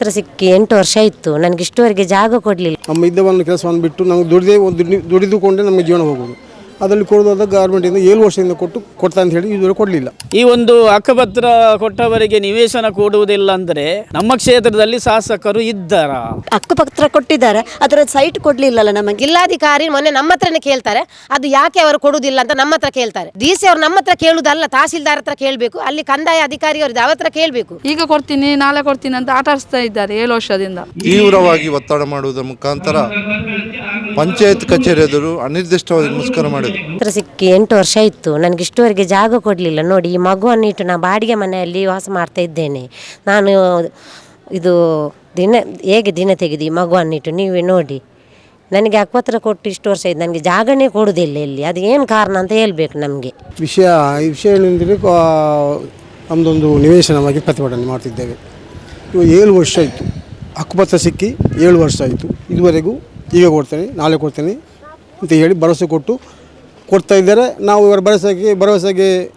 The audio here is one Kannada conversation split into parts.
ಹತ್ರ ಸಿಕ್ಕಿ ಎಂಟು ವರ್ಷ ಇತ್ತು ನನಗೆ ಇಷ್ಟುವರೆಗೆ ಜಾಗ ಕೊಡಲಿಲ್ಲ. ನಮ್ಮ ಇದ್ದವನ್ನು ಕೆಲಸವನ್ನು ಬಿಟ್ಟು ನಮಗೆ ದುಡಿದೇ ದುಡಿದುಕೊಂಡೇ ನಮಗೆ ಜೀವನ ಹೋಗೋದು. ಅದರಲ್ಲಿ ಕೊಡೋದಾದ ಗೌರ್ಮೆಂಟಿಂದ ಏಳು ವರ್ಷದಿಂದ ಕೊಟ್ಟು ಕೊಡ್ತಾ ಅಂತ ಹೇಳಿ ಇದುವರೆಗೆ ಕೊಡಲಿಲ್ಲ. ಈ ಒಂದು ಹಕ್ಕುಪತ್ರ ಕೊಟ್ಟವರಿಗೆ ನಿವೇಶನ ಕೊಡುವುದಿಲ್ಲ ಅಂದರೆ ನಮ್ಮ ಕ್ಷೇತ್ರದಲ್ಲಿ ಶಾಸಕರು ಇದ್ದಾರ? ಹಕ್ಕುಪತ್ರ ಕೊಟ್ಟಿದ್ದಾರೆ ಅದರ ಸೈಟ್ ಕೊಡ್ಲಿಲ್ಲಲ್ಲ ನಮಗೆ. ಜಿಲ್ಲಾಧಿಕಾರಿ ಮೊನ್ನೆ ನಮ್ಮ ಹತ್ರನೇ ಕೇಳ್ತಾರೆ ಅದು ಯಾಕೆ ಅವರು ಕೊಡುವುದಿಲ್ಲ ಅಂತ ನಮ್ಮ ಹತ್ರ ಕೇಳ್ತಾರೆ. ಡಿ ಸಿ ಅವ್ರು ನಮ್ಮ ಹತ್ರ ಕೇಳುದಲ್ಲ ತಹಸೀಲ್ದಾರ್ ಹತ್ರ ಕೇಳಬೇಕು ಅಲ್ಲಿ ಕಂದಾಯ ಅಧಿಕಾರಿ ಅವ್ರದ್ದು ಅವ್ರ ಹತ್ರ ಕೇಳಬೇಕು. ಈಗ ಕೊಡ್ತೀನಿ ನಾಳೆ ಕೊಡ್ತೀನಿ ಅಂತ ಆಟಾಡಿಸ್ತಾ ಇದ್ದಾರೆ ಏಳು ವರ್ಷದಿಂದ. ತೀವ್ರವಾಗಿ ಒತ್ತಡ ಮಾಡುವುದರ ಮುಖಾಂತರ ಪಂಚಾಯತ್ ಕಚೇರಿ ಎದುರು ಅನಿರ್ದಿಷ್ಟವಾಗಿ ಮುಷ್ಕರ ಮಾಡಿದ್ರು. ಹತ್ರ ಸಿಕ್ಕಿ ಎಂಟು ವರ್ಷ ಇತ್ತು ನನಗೆ ಇಷ್ಟುವರೆಗೆ ಜಾಗ ಕೊಡಲಿಲ್ಲ. ನೋಡಿ ಈ ಮಗುವನ್ನು ಇಟ್ಟು ನಾನು ಬಾಡಿಗೆ ಮನೆಯಲ್ಲಿ ವಾಸ ಮಾಡ್ತಾ ಇದ್ದೇನೆ. ನಾನು ಇದು ದಿನ ಹೇಗೆ ದಿನ ತೆಗೆದು ಈ ಮಗುವನ್ನಿಟ್ಟು ನೀವೇ ನೋಡಿ. ನನಗೆ ಅಕ್ಪತ್ರ ಕೊಟ್ಟು ಇಷ್ಟು ವರ್ಷ ಆಯ್ತು. ನನಗೆ ಜಾಗನೇ ಕೊಡುವುದಿಲ್ಲ ಇಲ್ಲಿ. ಅದು ಏನು ಕಾರಣ ಅಂತ ಹೇಳಬೇಕು ನಮಗೆ. ವಿಷಯ ಈ ವಿಷಯ ಏನೆಂದರೆ ನಮ್ಮದೊಂದು ನಿವೇಶನವಾಗಿ ಪ್ರತಿಭಟನೆ ಮಾಡ್ತಿದ್ದೇವೆ. ಇವು ಏಳು ವರ್ಷ ಆಯಿತು. ಹಕ್ಕುಪತ್ರ ಸಿಕ್ಕಿ ಏಳು ವರ್ಷ ಆಯಿತು. ಇದುವರೆಗೂ ಈಗ ಕೊಡ್ತೀನಿ ನಾಳೆ ಕೊಡ್ತೀನಿ ಅಂತ ಹೇಳಿ ಭರವಸೆ ಕೊಟ್ಟು ಕೊಡ್ತಾ ಇದ್ದಾರೆ. ನಾವು ಇವರ ಭರವಸೆಗೆ ಭರವಸೆಗೆ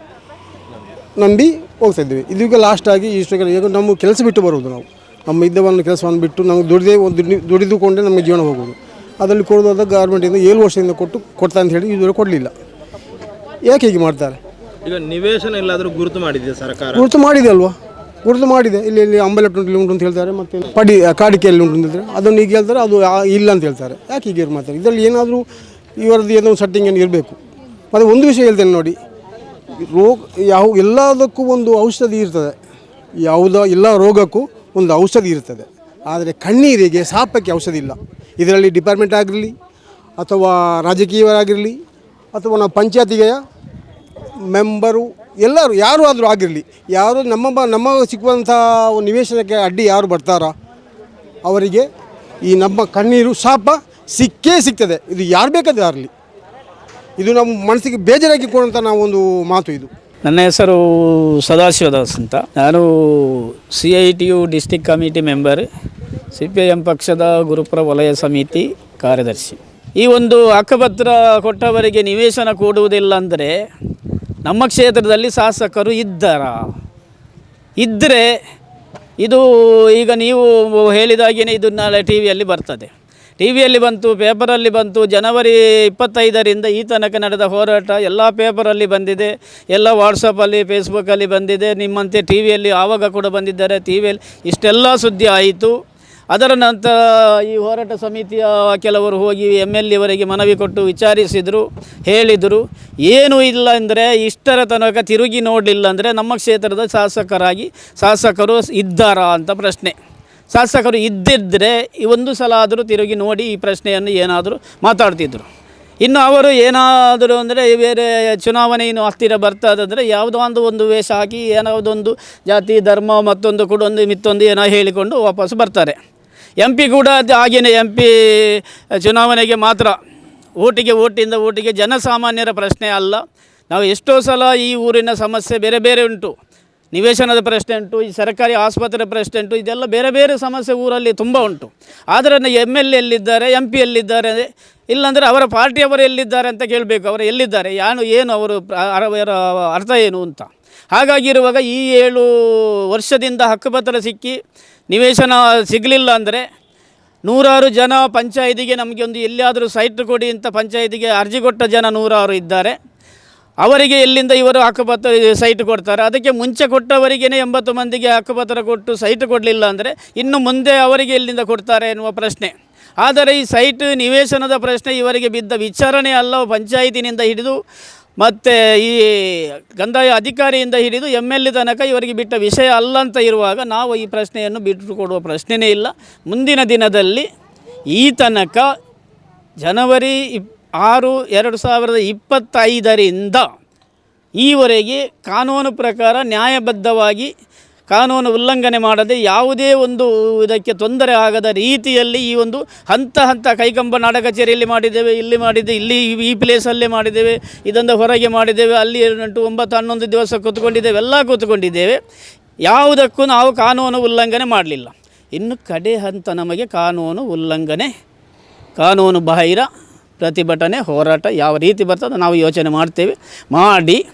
ನಂಬಿ ಹೋಗ್ತಾ ಇದ್ದೀವಿ. ಇದೀಗ ಲಾಸ್ಟಾಗಿ ಇಷ್ಟು ಈಗ ನಮ್ಮ ಕೆಲಸ ಬಿಟ್ಟು ಬರುವುದು ನಾವು. ನಮ್ಮ ಇದ್ದವನ್ನು ಕೆಲಸವನ್ನು ಬಿಟ್ಟು ನಮಗೆ ದುಡಿದೇ ಒಂದು ದುಡಿ- ದುಡಿದುಕೊಂಡೇ ನಮಗೆ ಜೀವನ ಹೋಗೋದು. ಅದರಲ್ಲಿ ಕೊಡೋದಾದ ಗೌರ್ಮೆಂಟಿಂದ ಏಳು ವರ್ಷದಿಂದ ಕೊಟ್ಟು ಕೊಡ್ತಾ ಅಂತ ಹೇಳಿ ಇದುವರೆಗೆ ಕೊಡಲಿಲ್ಲ. ಯಾಕೆ ಹೀಗೆ ಮಾಡ್ತಾರೆ? ಈಗ ನಿವೇಶನ ಎಲ್ಲಾದರೂ ಗುರುತು ಮಾಡಿದೆ ಸರ್ಕಾರ? ಗುರುತು ಮಾಡಿದೆ ಅಲ್ವಾ? ಗುರುತು ಮಾಡಿದೆ. ಇಲ್ಲಿ ಇಲ್ಲಿ ಅಂಬಲೆಟ್ ಉಂಟು ಅಂತ ಹೇಳ್ತಾರೆ. ಮತ್ತೆ ಪಡಿ ಕಾಡಿಕೆಯಲ್ಲಿ ಉಂಟು ಅಂತ ಹೇಳ್ತಾರೆ. ಅದನ್ನು ಈಗ ಹೇಳ್ತಾರೆ, ಅದು ಇಲ್ಲ ಅಂತ ಹೇಳ್ತಾರೆ. ಯಾಕೆ ಈಗ ಮಾಡ್ತಾರೆ ಇದರಲ್ಲಿ ಏನಾದರೂ ಇವರದ್ದು ಏನೋ ಸೆಟ್ಟಿಂಗ್ ಏನು ಇರಬೇಕು. ಮತ್ತು ಒಂದು ವಿಷಯ ಹೇಳ್ತೇನೆ ನೋಡಿ. ರೋಗ, ಯಾವ, ಎಲ್ಲದಕ್ಕೂ ಒಂದು ಔಷಧಿ ಇರ್ತದೆ. ಯಾವುದೋ ಎಲ್ಲ ರೋಗಕ್ಕೂ ಒಂದು ಔಷಧಿ ಇರ್ತದೆ. ಆದರೆ ಕಣ್ಣೀರಿಗೆ ಸಾಪಕ್ಕೆ ಔಷಧಿ ಇಲ್ಲ. ಇದರಲ್ಲಿ ಡಿಪಾರ್ಟ್ಮೆಂಟ್ ಆಗಿರಲಿ, ಅಥವಾ ರಾಜಕೀಯರಾಗಿರಲಿ ಅಥವಾ ನಾವು ಪಂಚಾಯತಿಗೆ ಮೆಂಬರು, ಎಲ್ಲರೂ, ಯಾರು ಆದರೂ ಆಗಿರಲಿ, ಯಾರು ನಮ್ಮ ಬ, ನಮ್ಮ ಸಿಕ್ಕುವಂಥ ನಿವೇಶನಕ್ಕೆ ಅಡ್ಡಿ ಯಾರು ಬರ್ತಾರ ಅವರಿಗೆ ಈ ನಮ್ಮ ಕಣ್ಣೀರು ಶಾಪ ಸಿಕ್ಕೇ ಸಿಗ್ತದೆ. ಇದು ಯಾರು ಬೇಕಾದ್ರೆ ಆಗಲಿ. ಇದು ನಮ್ಮ ಮನಸ್ಸಿಗೆ ಬೇಜಾರಾಗಿ ಕೊಡುವಂಥ ನಾವೊಂದು ಮಾತು ಇದು. ನನ್ನ ಹೆಸರು ಸದಾಶಿವದಾಸ್ ಅಂತ. ನಾನು C I T U district committee member, C P M ಪಕ್ಷದ ಗುರುಪುರ ವಲಯ ಸಮಿತಿ ಕಾರ್ಯದರ್ಶಿ. ಈ ಒಂದು ಹಕ್ಕುಪತ್ರ ಕೊಟ್ಟವರಿಗೆ ನಿವೇಶನ ಕೊಡುವುದಿಲ್ಲ ಅಂದರೆ ನಮ್ಮ ಕ್ಷೇತ್ರದಲ್ಲಿ ಶಾಸಕರು ಇದ್ದಾರ? ಇದ್ದರೆ ಇದು ಈಗ ನೀವು ಹೇಳಿದಾಗೇನೆ ಇದು ನಾಳೆ ಟಿ ವಿಯಲ್ಲಿ ಬರ್ತದೆ. ಟಿ ವಿಯಲ್ಲಿ ಬಂತು, ಪೇಪರಲ್ಲಿ ಬಂತು, ಜನವರಿ ಇಪ್ಪತ್ತೈದರಿಂದ ಈ ತನಕ ನಡೆದ ಹೋರಾಟ ಎಲ್ಲ ಪೇಪರಲ್ಲಿ ಬಂದಿದೆ. ಎಲ್ಲ ವಾಟ್ಸಪ್ಪಲ್ಲಿ, ಫೇಸ್ಬುಕ್ಕಲ್ಲಿ ಬಂದಿದೆ. ನಿಮ್ಮಂತೆ ಟಿ ವಿಯಲ್ಲಿ ಆವಾಗ ಕೂಡ ಬಂದಿದ್ದಾರೆ. ಟಿ ವಿಯಲ್ಲಿ ಇಷ್ಟೆಲ್ಲ ಸುದ್ದಿ ಆಯಿತು. ಅದರ ನಂತರ ಈ ಹೋರಾಟ ಸಮಿತಿಯ ಕೆಲವರು ಹೋಗಿ ಎಂ ಎಲ್ ಎವರೆಗೆ ಮನವಿ ಕೊಟ್ಟು ವಿಚಾರಿಸಿದರು, ಹೇಳಿದರು. ಏನೂ ಇಲ್ಲ ಅಂದರೆ ಇಷ್ಟರ ತನಕ ತಿರುಗಿ ನೋಡಲಿಲ್ಲ ಅಂದರೆ ನಮ್ಮ ಕ್ಷೇತ್ರದ ಶಾಸಕರಾಗಿ ಶಾಸಕರು ಇದ್ದಾರಾ ಅಂತ ಪ್ರಶ್ನೆ. ಶಾಸಕರು ಇದ್ದಿದ್ದರೆ ಒಂದು ಸಲ ಆದರೂ ತಿರುಗಿ ನೋಡಿ ಈ ಪ್ರಶ್ನೆಯನ್ನು ಏನಾದರೂ ಮಾತಾಡ್ತಿದ್ದರು ಇನ್ನು ಅವರು ಏನಾದರೂ ಅಂದರೆ ಬೇರೆ ಚುನಾವಣೆ ಇನ್ನು ಹತ್ತಿರ ಬರ್ತದಂದರೆ ಯಾವುದೋ ಒಂದು ಒಂದು ವೇಷ ಹಾಕಿ ಯಾವುದೊಂದು ಜಾತಿ, ಧರ್ಮ ಮತ್ತೊಂದು ಕೂಡ ಒಂದು ಮಿತ್ತೊಂದು ಏನೋ ಹೇಳಿಕೊಂಡು ವಾಪಸ್ ಬರ್ತಾರೆ. ಎಂ ಪಿ ಕೂಡ ಹಾಗೇನೆ ಎಂ ಪಿ ಚುನಾವಣೆಗೆ ಮಾತ್ರ. ಓಟಿಗೆ ಓಟಿಂದ ಓಟಿಗೆ ಜನಸಾಮಾನ್ಯರ ಪ್ರಶ್ನೆ ಅಲ್ಲ. ನಾವು ಎಷ್ಟೋ ಸಲ ಈ ಊರಿನ ಸಮಸ್ಯೆ ಬೇರೆ ಬೇರೆ ಉಂಟು. ನಿವೇಶನದ ಪ್ರಶ್ನೆ ಉಂಟು, ಈ ಸರ್ಕಾರಿ ಆಸ್ಪತ್ರೆ ಪ್ರಶ್ನೆ ಉಂಟು, ಇದೆಲ್ಲ ಬೇರೆ ಬೇರೆ ಸಮಸ್ಯೆ ಊರಲ್ಲಿ ತುಂಬ ಉಂಟು. ಆದರೆ ಎಂ ಎಲ್ ಎಲ್ಲಿದ್ದಾರೆ ಎಂ ಪಿ ಎಲ್ಲಿದ್ದಾರೆ ಇಲ್ಲಾಂದರೆ ಅವರ ಪಾರ್ಟಿಯವರು ಎಲ್ಲಿದ್ದಾರೆ ಅಂತ ಕೇಳಬೇಕು. ಅವರು ಎಲ್ಲಿದ್ದಾರೆ, ಯಾನು, ಏನು ಅವರು ಅರ್ಥ ಏನು ಅಂತ. ಹಾಗಾಗಿರುವಾಗ ಈ ಏಳು ವರ್ಷದಿಂದ ಹಕ್ಕುಪತ್ರ ಸಿಕ್ಕಿ ನಿವೇಶನ ಸಿಗಲಿಲ್ಲ ಅಂದರೆ ನೂರಾರು ಜನ ಪಂಚಾಯತಿಗೆ ನಮಗೆ ಒಂದು ಎಲ್ಲಿಯಾದರೂ ಸೈಟ್ ಕೊಡಿ ಅಂತ ಪಂಚಾಯತಿಗೆ ಅರ್ಜಿ ಕೊಟ್ಟ ಜನ ನೂರಾರು ಇದ್ದಾರೆ. ಅವರಿಗೆ ಎಲ್ಲಿಂದ ಇವರು ಹಕ್ಕುಪತ್ರ ಸೈಟ್ ಕೊಡ್ತಾರೆ? ಅದಕ್ಕೆ ಮುಂಚೆ ಕೊಟ್ಟವರಿಗೇ ಎಂಬತ್ತು ಮಂದಿಗೆ ಹಕ್ಕುಪತ್ರ ಕೊಟ್ಟು ಸೈಟ್ ಕೊಡಲಿಲ್ಲ ಅಂದರೆ ಇನ್ನು ಮುಂದೆ ಅವರಿಗೆ ಎಲ್ಲಿಂದ ಕೊಡ್ತಾರೆ ಎನ್ನುವ ಪ್ರಶ್ನೆ. ಆದರೆ ಈ ಸೈಟ್ ನಿವೇಶನದ ಪ್ರಶ್ನೆ ಇವರಿಗೆ ಬಿದ್ದ ವಿಚಾರಣೆ ಅಲ್ಲ ಪಂಚಾಯಿತಿನಿಂದ ಹಿಡಿದು ಮತ್ತು ಈ ಕಂದಾಯ ಅಧಿಕಾರಿಯಿಂದ ಹಿಡಿದು ಎಂ ಎಲ್ ಎ ತನಕ ಇವರಿಗೆ ಬಿಟ್ಟ ವಿಷಯ ಅಲ್ಲ ಅಂತ ಇರುವಾಗ ನಾವು ಈ ಪ್ರಶ್ನೆಯನ್ನು ಬಿಟ್ಟು ಕೊಡುವ ಪ್ರಶ್ನೆಯೇ ಇಲ್ಲ. ಮುಂದಿನ ದಿನದಲ್ಲಿ ಈ ತನಕ ಜನವರಿ ಇಪ್, ಆರು ಎರಡು ಸಾವಿರದ ಇಪ್ಪತ್ತೈದರಿಂದ ಈವರೆಗೆ ಕಾನೂನು ಪ್ರಕಾರ ನ್ಯಾಯಬದ್ಧವಾಗಿ ಕಾನೂನು ಉಲ್ಲಂಘನೆ ಮಾಡದೆ ಯಾವುದೇ ಒಂದು ಇದಕ್ಕೆ ತೊಂದರೆ ಆಗದ ರೀತಿಯಲ್ಲಿ ಈ ಒಂದು ಹಂತ ಹಂತ ಕೈಕಂಬ ನಾಡ ಕಚೇರಿಯಲ್ಲಿ ಮಾಡಿದ್ದೇವೆ, ಇಲ್ಲಿ ಮಾಡಿದ್ದೆ, ಇಲ್ಲಿ ಈ- ಪ್ಲೇಸಲ್ಲೇ ಮಾಡಿದ್ದೇವೆ, ಇದೊಂದು ಹೊರಗೆ ಮಾಡಿದ್ದೇವೆ, ಅಲ್ಲಿ ಎಂಟು, ಒಂಬತ್ತು, ಹನ್ನೊಂದು ದಿವಸ ಕೂತ್ಕೊಂಡಿದ್ದೇವೆ, ಎಲ್ಲ ಕೂತ್ಕೊಂಡಿದ್ದೇವೆ. ಯಾವುದಕ್ಕೂ ನಾವು ಕಾನೂನು ಉಲ್ಲಂಘನೆ ಮಾಡಲಿಲ್ಲ. ಇನ್ನು ಕಡೆ ಹಂತ ನಮಗೆ ಕಾನೂನು ಉಲ್ಲಂಘನೆ, ಕಾನೂನು ಬಾಹಿರ ಪ್ರತಿಭಟನೆ, ಹೋರಾಟ ಯಾವ ರೀತಿ ಬರ್ತದೆ ನಾವು ಯೋಚನೆ ಮಾಡ್ತೇವೆ. ಮಾಡಿ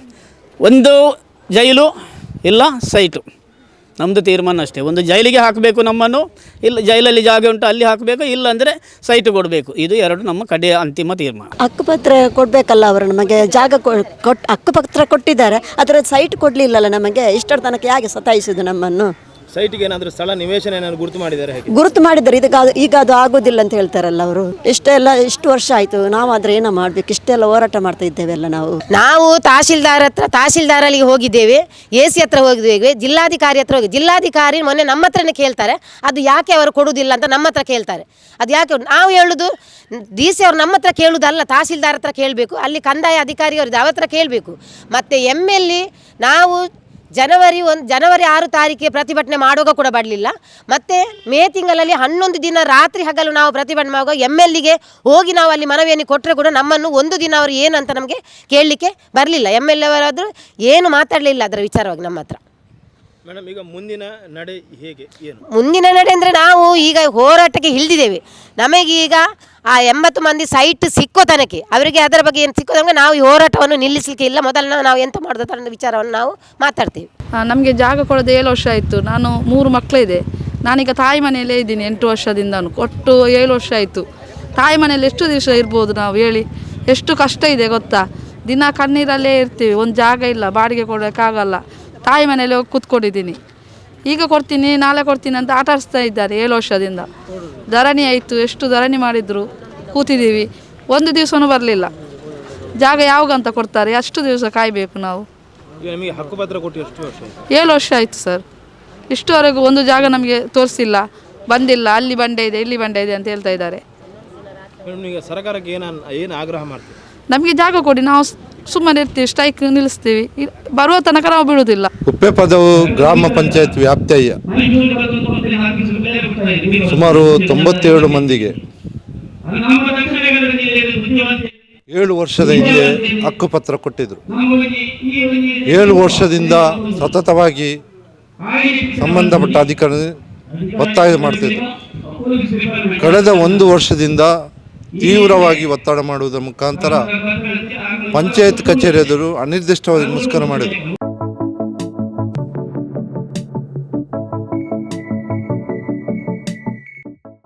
ಒಂದು ಜೈಲು ಇಲ್ಲ, ಸೈಟು. ನಮ್ಮದು ತೀರ್ಮಾನ ಅಷ್ಟೇ. ಒಂದು ಜೈಲಿಗೆ ಹಾಕಬೇಕು ನಮ್ಮನ್ನು, ಇಲ್ಲ ಜೈಲಲ್ಲಿ ಜಾಗ ಉಂಟು ಅಲ್ಲಿ ಹಾಕಬೇಕು, ಇಲ್ಲಾಂದರೆ ಸೈಟ್ ಕೊಡಬೇಕು. ಇದು ಎರಡು ನಮ್ಮ ಕಡೆಯ ಅಂತಿಮ ತೀರ್ಮಾನ. ಹಕ್ಕುಪತ್ರ ಕೊಡಬೇಕಲ್ಲ ಅವರು ನಮಗೆ, ಜಾಗ ಕೊಟ್ಟು ಹಕ್ಕುಪತ್ರ ಕೊಟ್ಟಿದ್ದಾರೆ ಅದರ ಸೈಟ್ ಕೊಡಲಿಲ್ಲಲ್ಲ ನಮಗೆ? ಇಷ್ಟರ ತನಕ ಹೇಗೆ ಸತಾಯಿಸಿದ್ದು ನಮ್ಮನ್ನು? ಸೈಟ್ಗೆ ಏನಾದರೂ ಸ್ಥಳ ನಿವೇಶನ ಏನಾದ್ರು ಗುರುತು ಮಾಡಿದ್ದಾರೆ ಹೇಗೆ? ಗುರುತು ಮಾಡಿದ್ದಾರೆ. ಇದಕ್ಕೆ ಅದು- ಈಗ ಅದು ಆಗೋದಿಲ್ಲ ಅಂತ ಹೇಳ್ತಾರಲ್ಲ ಅವರು. ಇಷ್ಟೆಲ್ಲ ಇಷ್ಟು ವರ್ಷ ಆಯಿತು. ನಾವಾದರೆ ಏನೋ ಮಾಡಬೇಕು. ಇಷ್ಟೆಲ್ಲ ಹೋರಾಟ ಮಾಡ್ತಾ ಇದ್ದೇವೆಲ್ಲ ನಾವು. ನಾವು ತಹಶೀಲ್ದಾರ್ ಹತ್ರ ತಹಶೀಲ್ದಾರಲ್ಲಿ ಹೋಗಿದ್ದೇವೆ. ಎ ಸಿ ಹತ್ರ ಹೋಗಿದ್ದೇವೆ. ಜಿಲ್ಲಾಧಿಕಾರಿ ಹತ್ರ ಹೋಗಿ ಜಿಲ್ಲಾಧಿಕಾರಿ ಮೊನ್ನೆ ನಮ್ಮ ಹತ್ರನೇ ಕೇಳ್ತಾರೆ. ಅದು ಯಾಕೆ ಅವರು ಕೊಡುವುದಿಲ್ಲ ಅಂತ ನಮ್ಮ ಹತ್ರ ಕೇಳ್ತಾರೆ. ಅದು ಯಾಕೆ ನಾವು ಹೇಳುದು ಡಿ ಸಿ ಅವ್ರು ನಮ್ಮ ಹತ್ರ ಕೇಳುವುದಲ್ಲ ತಹಶೀಲ್ದಾರ್ ಹತ್ರ ಕೇಳಬೇಕು. ಅಲ್ಲಿ ಕಂದಾಯ ಅಧಿಕಾರಿ ಅವ್ರದ್ದು ಅವ್ರ ಹತ್ರ ಕೇಳಬೇಕು. ಮತ್ತು ಎಂ ಎಲ್ ನಾವು ಜನವರಿ ಒಂದು, ಜನವರಿ ಆರು ತಾರೀಕಿಗೆ ಪ್ರತಿಭಟನೆ ಮಾಡುವಾಗ ಕೂಡ ಬರಲಿಲ್ಲ. ಮತ್ತು ಮೇ ತಿಂಗಳಲ್ಲಿ ಹನ್ನೊಂದು ದಿನ ರಾತ್ರಿ ಹಗಲು ನಾವು ಪ್ರತಿಭಟನೆ ಮಾಡುವಾಗ ಎಂ ಎಲ್ಗೆ ಹೋಗಿ ನಾವು ಅಲ್ಲಿ ಮನವಿಯನ್ನು ಕೊಟ್ಟರೆ ಕೂಡ ನಮ್ಮನ್ನು ಒಂದು ದಿನ ಅವರು ಏನಂತ ನಮಗೆ ಕೇಳಲಿಕ್ಕೆ ಬರಲಿಲ್ಲ. ಎಂ ಎಲ್ ಅವರಾದರೂ ಏನು ಮಾತಾಡಲಿಲ್ಲ ಅದರ ವಿಚಾರವಾಗಿ ನಮ್ಮ ಹತ್ರ. ಮೇಡಮ್ ಈಗ ಮುಂದಿನ ನಡೆ ಹೇಗೆ ಏನು? ಮುಂದಿನ ನಡೆ ಅಂದರೆ ನಾವು ಈಗ ಹೋರಾಟಕ್ಕೆ ಇಳಿದಿದ್ದೇವೆ. ನಮಗೀಗ ಆ ಎಂಬತ್ತು ಮಂದಿ ಸೈಟ್ ಸಿಕ್ಕೋ ತನಕ ಅವರಿಗೆ ಅದರ ಬಗ್ಗೆ ಏನು ಸಿಕ್ಕೋ ತನಕ ನಾವು ಈ ಹೋರಾಟವನ್ನು ನಿಲ್ಲಿಸಲಿಕ್ಕೆ ಇಲ್ಲ. ಮೊದಲು ನಾವು- ಎಂತ ಮಾಡೋದು ಅನ್ನೋ ವಿಚಾರವನ್ನು ನಾವು ಮಾತಾಡ್ತೀವಿ. ನಮಗೆ ಜಾಗ ಕೊಡೋದು ಏಳು ವರ್ಷ ಆಯಿತು. ನಾನು ಮೂರು ಮಕ್ಕಳಿದೆ ನಾನೀಗ ತಾಯಿ ಮನೆಯಲ್ಲೇ ಇದ್ದೀನಿ ಎಂಟು ವರ್ಷದಿಂದ ಕೊಟ್ಟು ಏಳು ವರ್ಷ ಆಯಿತು. ತಾಯಿ ಮನೆಯಲ್ಲಿ ಎಷ್ಟು ದಿವಸ ಇರ್ಬೋದು ನಾವು ಹೇಳಿ? ಎಷ್ಟು ಕಷ್ಟ ಇದೆ ಗೊತ್ತಾ? ದಿನ ಕಣ್ಣೀರಲ್ಲೇ ಇರ್ತೀವಿ. ಒಂದು ಜಾಗ ಇಲ್ಲ ಬಾಡಿಗೆ ಕೊಡೋಕ್ಕಾಗಲ್ಲ ತಾಯಿ ಮನೇಲಿ ಹೋಗಿ ಕೂತ್ಕೊಂಡಿದ್ದೀನಿ. ಈಗ ಕೊಡ್ತೀನಿ ನಾಳೆ ಕೊಡ್ತೀನಿ ಅಂತ ಆಟ ಆಡಿಸ್ತಾ ಇದ್ದಾರೆ ಏಳು ವರ್ಷದಿಂದ. ಧರಣಿ ಆಯಿತು ಎಷ್ಟು ಧರಣಿ ಮಾಡಿದ್ರು ಕೂತಿದ್ದೀವಿ. ಒಂದು ದಿವಸನೂ ಬರಲಿಲ್ಲ. ಜಾಗ ಯಾವಾಗಂತ ಕೊಡ್ತಾರೆ? ಅಷ್ಟು ದಿವಸ ಕಾಯಬೇಕು ನಾವು? ಏಳು ವರ್ಷ ಆಯಿತು ಸರ್. ಇಷ್ಟುವರೆಗೂ ಒಂದು ಜಾಗ ನಮಗೆ ತೋರಿಸಿಲ್ಲ. ಬಂದಿಲ್ಲ. ಅಲ್ಲಿ ಬಂಡೆ ಇದೆ ಇಲ್ಲಿ ಬಂಡೆ ಇದೆ ಅಂತ ಹೇಳ್ತಾ ಇದ್ದಾರೆ. ಸರ್ಕಾರಕ್ಕೆ ಏನು ಏನು ಆಗ್ರಹ ಮಾಡ್ತೀವಿ ನಮಗೆ ಜಾಗ ಕೊಡಿ. ನಾವು ಸುಮ್ಮನೆ ಇರ್ತೀವಿ ಸ್ಟ್ರೈಕ್ ನಿಲ್ಲಿಸ್ತೀವಿ. ಬರುವ ತನಕ ನಾವು ಬಿಡುವುದಿಲ್ಲ ಉಪ್ಪೆ ಪದವು ಗ್ರಾಮ ಪಂಚಾಯತ್ ವ್ಯಾಪ್ತಿಯ ಸುಮಾರು ತೊಂಬತ್ತೇಳು ಮಂದಿಗೆ. ಏಳು ವರ್ಷದ ಹಿಂದೆ ಹಕ್ಕುಪತ್ರ ಕೊಟ್ಟಿದ್ರು. ಏಳು ವರ್ಷದಿಂದ ಸತತವಾಗಿ ಸಂಬಂಧಪಟ್ಟ ಅಧಿಕಾರಿ ಒತ್ತಾಯ ಮಾಡ್ತಿದ್ರು. ಕಳೆದ ಒಂದು ವರ್ಷದಿಂದ ತೀವ್ರವಾಗಿ ಒತ್ತಡ ಮಾಡುವುದರ ಮುಖಾಂತರ ಪಂಚಾಯತ್ ಕಚೇರಿ ಎದುರು ಅನಿರ್ದಿಷ್ಟವಾಗಿ ಮುಷ್ಕರ ಮಾಡಿದರು.